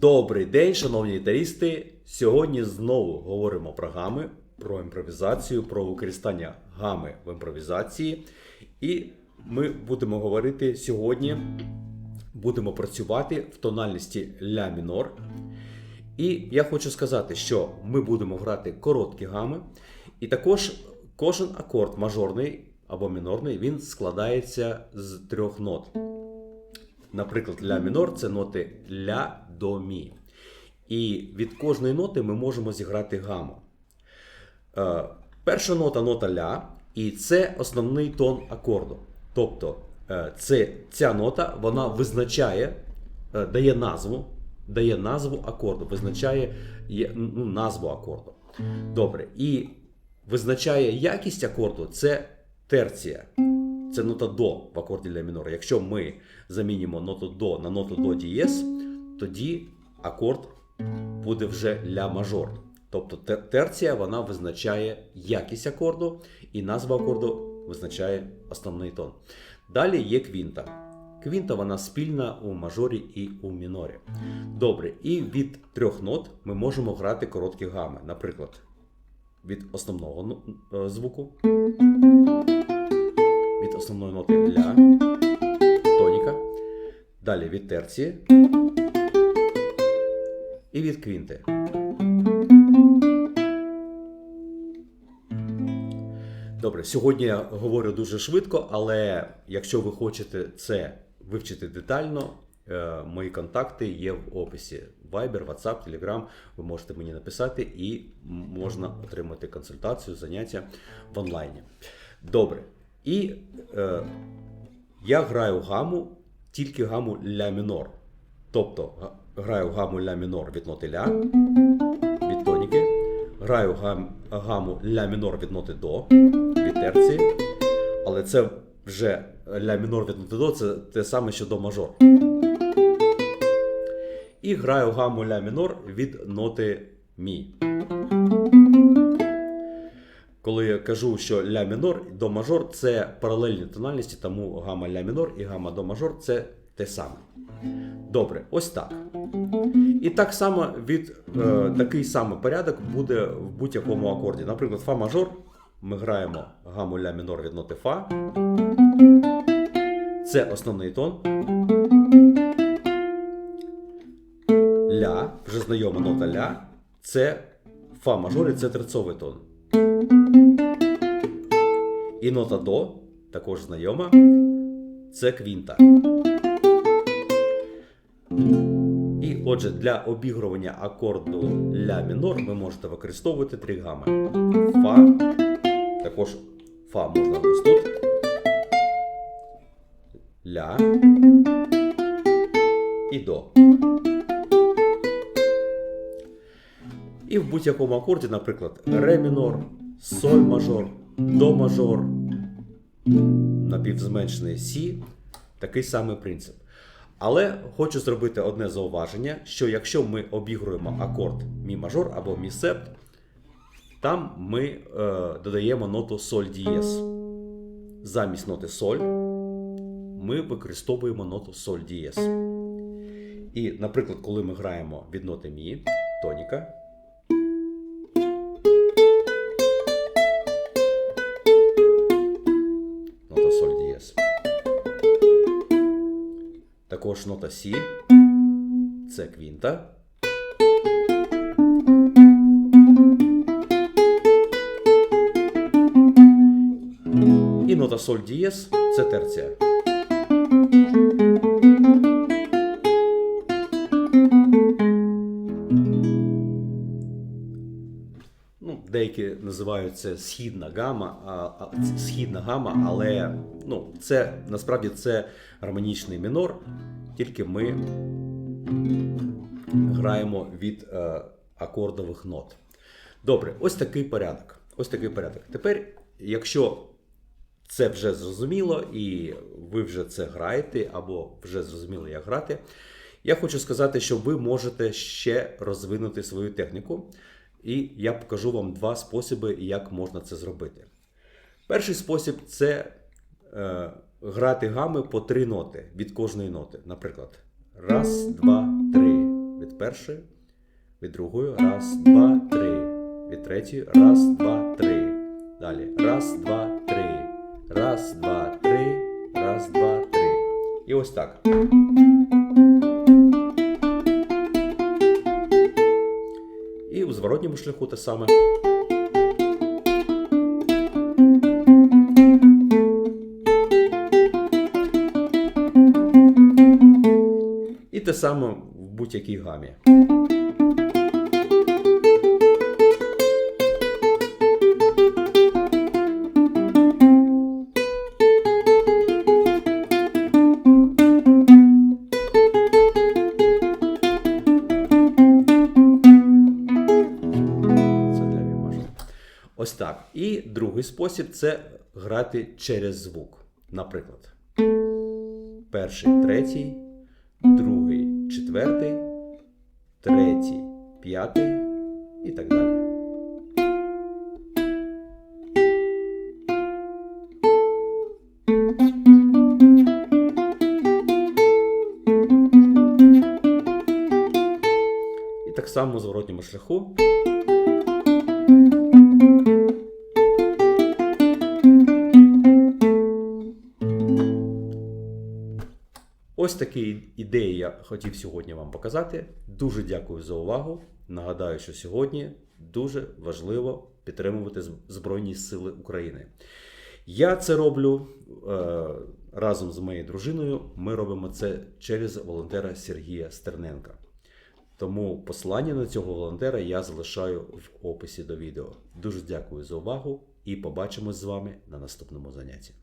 Добрий день, шановні гітаристи! Сьогодні знову говоримо про гами, про імпровізацію, про використання гами в імпровізації. І ми будемо говорити сьогодні, будемо працювати в тональності ля мінор. І я хочу сказати, що ми будемо грати короткі гами, і також кожен акорд мажорний або мінорний він складається з трьох нот. Наприклад, ля мінор це ноти ля до мі. І від кожної ноти ми можемо зіграти гаму. Е, перша нота нота ля, і це основний тон акорду. Тобто е, це, ця нота вона визначає, е, дає назву, дає назву акорду, визначає ну, назву акорду. Добре. І визначає якість акорду це терція. Це нота до в акорді ля мінор. Якщо ми замінимо ноту до на ноту до дієс, тоді акорд буде вже ля мажор. Тобто терція вона визначає якість акорду, і назва акорду визначає основний тон. Далі є квінта. Квінта вона спільна у мажорі і у мінорі. Добре, і від трьох нот ми можемо грати короткі гами. Наприклад, від основного ну, е, звуку, від основної ноти ля, тоніка, далі від терції і від квінти. Добре, сьогодні я говорю дуже швидко, але якщо ви хочете це вивчити детально, е, мої контакти є в описі. Viber, WhatsApp, Telegram. Ви можете мені написати і можна отримати консультацію, заняття в онлайні. Добре. І е, я граю гаму, тільки гаму ля мінор. Тобто граю гаму ля мінор від ноти ля, від тоніки, граю гам, гаму ля мінор від ноти до, від терції, але це вже ля мінор від ноти до, це те саме, що до мажор. І граю гаму ля мінор від ноти мі. Коли я кажу, що ля мінор і до мажор це паралельні тональності, тому гама ля мінор і гама до мажор це те саме. Добре, ось так. І так само від е, такий самий порядок буде в будь-якому акорді. Наприклад, фа мажор. Ми граємо гаму ля мінор від ноти фа. Це основний тон. Ля, вже знайома нота ля. Це фа мажор і це терцовий тон. І нота до, також знайома. Це квінта. І отже, для обігрування акорду ля мінор ви можете використовувати три гами. Фа, також фа можна ось тут. Ля і до. І в будь-якому акорді, наприклад, ре мінор, соль мажор, до мажор, напівзменшений сі, такий самий принцип. Але хочу зробити одне зауваження: що якщо ми обігруємо акорд мі мажор або мі септ, там ми е, додаємо ноту соль дієс. Замість ноти соль ми використовуємо ноту соль дієс. І, наприклад, коли ми граємо від ноти мі, тоніка. Також нота Сі. Це квінта. І нота соль дієс це терція. Ну, деякі називають це східна гама, а, а, східна гама, але ну, це насправді це гармонічний мінор, тільки ми граємо від е, акордових нот. Добре, ось такий порядок. Ось такий порядок. Тепер, якщо це вже зрозуміло, і ви вже це граєте, або вже зрозуміли, як грати. Я хочу сказати, що ви можете ще розвинути свою техніку, і я покажу вам два способи, як можна це зробити. Перший спосіб це е, грати гами по три ноти від кожної ноти. Наприклад, раз, два, три. Від першої, від другої раз, два, три. Від третьої раз, два, три. Далі. Раз, два, три. Раз, два, три. Раз, два, три. І ось так. І у зворотньому шляху те саме. Те саме в будь-якій гамі. Ось так. І другий спосіб це грати через звук. Наприклад, перший, третій, другий, четвертий, третій, п'ятий і так далі. І так само у зворотньому шляху. Ось такі ідеї я хотів сьогодні вам показати. Дуже дякую за увагу. Нагадаю, що сьогодні дуже важливо підтримувати Збройні Сили України. Я це роблю е, разом з моєю дружиною. Ми робимо це через волонтера Сергія Стерненка. Тому посилання на цього волонтера я залишаю в описі до відео. Дуже дякую за увагу і побачимось з вами на наступному занятті.